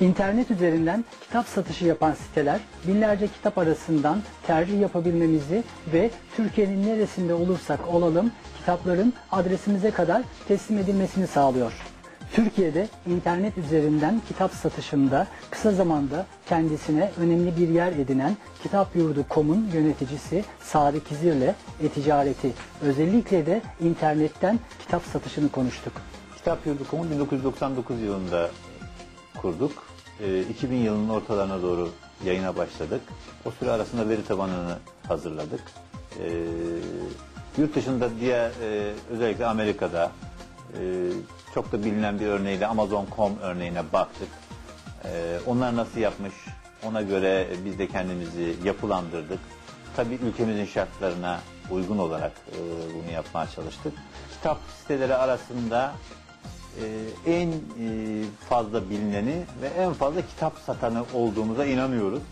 İnternet üzerinden kitap satışı yapan siteler binlerce kitap arasından tercih yapabilmemizi ve Türkiye'nin neresinde olursak olalım kitapların adresimize kadar teslim edilmesini sağlıyor. Türkiye'de internet üzerinden kitap satışında kısa zamanda kendisine önemli bir yer edinen Kitapyurdu.com'un yöneticisi Sadık İzir'le e-ticareti özellikle de internetten kitap satışını konuştuk. Kitap Yurdu.com'u 1999 yılında kurduk. Ee, 2000 yılının ortalarına doğru yayına başladık. O süre arasında veri tabanını hazırladık. Ee, yurt dışında diğer e, özellikle Amerika'da e, çok da bilinen bir örneğiyle Amazon.com örneğine baktık. Ee, onlar nasıl yapmış ona göre biz de kendimizi yapılandırdık. Tabii ülkemizin şartlarına uygun olarak e, bunu yapmaya çalıştık. Kitap siteleri arasında e, en e, fazla bilineni ve en fazla kitap satanı olduğumuza inanıyoruz.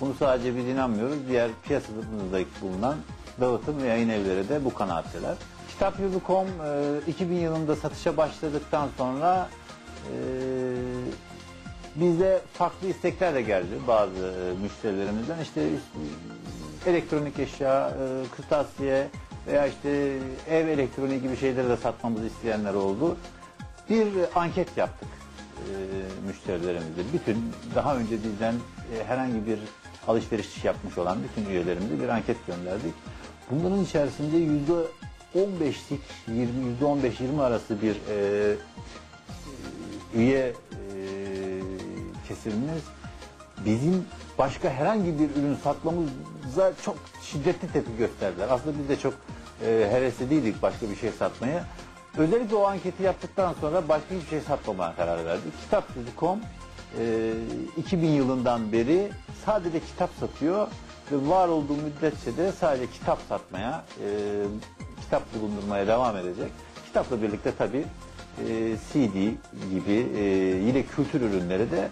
Bunu sadece biz inanmıyoruz. Diğer piyasamızda bulunan dağıtım ve yayın evleri de bu kanaatteler. Kitapyurdu.com e, 2000 yılında satışa başladıktan sonra e, bize farklı istekler de geldi bazı e, müşterilerimizden. İşte elektronik eşya, e, kırtasiye veya işte ev elektroniği gibi şeyleri de satmamızı isteyenler oldu. Bir anket yaptık e. Bütün daha önce bizden e, herhangi bir alışveriş yapmış olan bütün üyelerimize bir anket gönderdik. Bunların içerisinde yüzde 15'lik 20 yüzde 15-20 arası bir e, üye e, kesimimiz bizim başka herhangi bir ürün satmamıza çok şiddetli tepki gösterdiler. Aslında biz de çok e, hevesliydik başka bir şey satmaya. Özellikle o anketi yaptıktan sonra başka hiçbir şey satmamaya karar verdik. Kitap.com e, 2000 yılından beri sadece kitap satıyor ve var olduğu müddetçe de sadece kitap satmaya, e, kitap bulundurmaya devam edecek. Kitapla birlikte tabii e, CD gibi e, yine kültür ürünleri de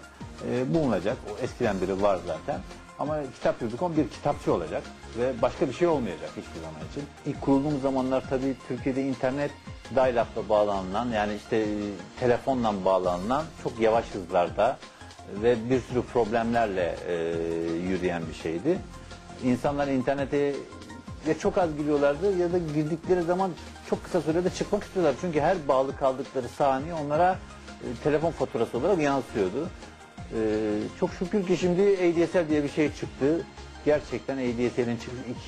e, bulunacak. O eskiden beri var zaten. Ama kitap yurdu.com bir kitapçı olacak ve başka bir şey olmayacak hiçbir zaman için. İlk kurulduğumuz zamanlar tabii Türkiye'de internet dial-up'la bağlanılan yani işte e, telefonla bağlanılan çok yavaş hızlarda ve bir sürü problemlerle e, yürüyen bir şeydi. İnsanlar internete ya çok az giriyorlardı ya da girdikleri zaman çok kısa sürede çıkmak istiyorlar. Çünkü her bağlı kaldıkları saniye onlara e, telefon faturası olarak yansıyordu. E, çok şükür ki şimdi ADSL diye bir şey çıktı. Gerçekten ADSL'in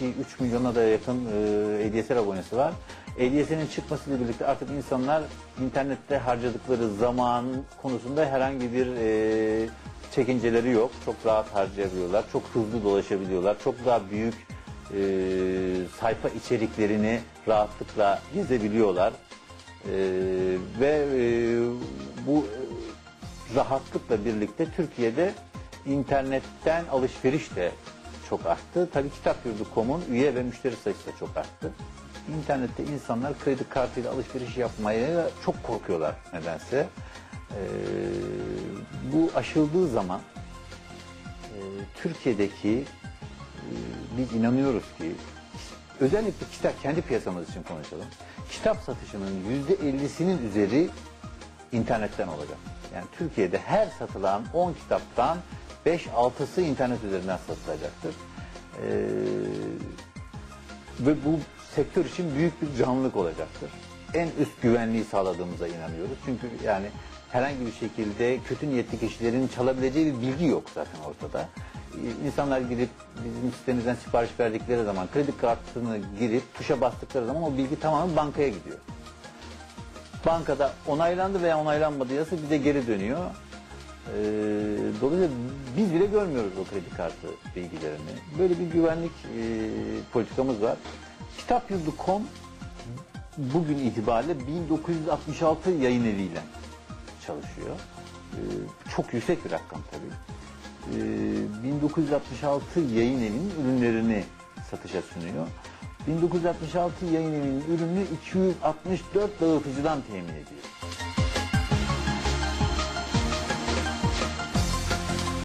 2-3 milyona da yakın e, ADSL abonesi var. ADSL'in çıkmasıyla birlikte artık insanlar internette harcadıkları zaman konusunda herhangi bir e, çekinceleri yok. Çok rahat harcayabiliyorlar, çok hızlı dolaşabiliyorlar, çok daha büyük e, sayfa içeriklerini rahatlıkla gezebiliyorlar. E, ve e, bu rahatlıkla birlikte Türkiye'de internetten alışveriş de çok arttı. Tabii Kitapyurdu.com'un üye ve müşteri sayısı da çok arttı. İnternette insanlar kredi kartıyla alışveriş yapmaya çok korkuyorlar nedense. E, bu aşıldığı zaman e, Türkiye'deki e, biz inanıyoruz ki özellikle kitap kendi piyasamız için konuşalım. Kitap satışının yüzde ellisinin üzeri internetten olacak. Yani Türkiye'de her satılan 10 kitaptan 5-6'sı internet üzerinden satılacaktır. Ee, ve bu sektör için büyük bir canlılık olacaktır. En üst güvenliği sağladığımıza inanıyoruz. Çünkü yani herhangi bir şekilde kötü niyetli kişilerin çalabileceği bir bilgi yok zaten ortada. Ee, İnsanlar gidip bizim sitemizden sipariş verdikleri zaman kredi kartını girip tuşa bastıkları zaman o bilgi tamamen bankaya gidiyor. Bankada onaylandı veya onaylanmadı yazısı bize geri dönüyor. Ee, dolayısıyla biz bile görmüyoruz o kredi kartı bilgilerini. Böyle bir güvenlik e, politikamız var. Kitapyurdu.com bugün itibariyle 1966 yayın eviyle çalışıyor. Ee, çok yüksek bir rakam tabii. Ee, 1966 yayın evinin ürünlerini satışa sunuyor. 1966 yayın evinin ürünü 264 dağıtıcıdan temin ediyor.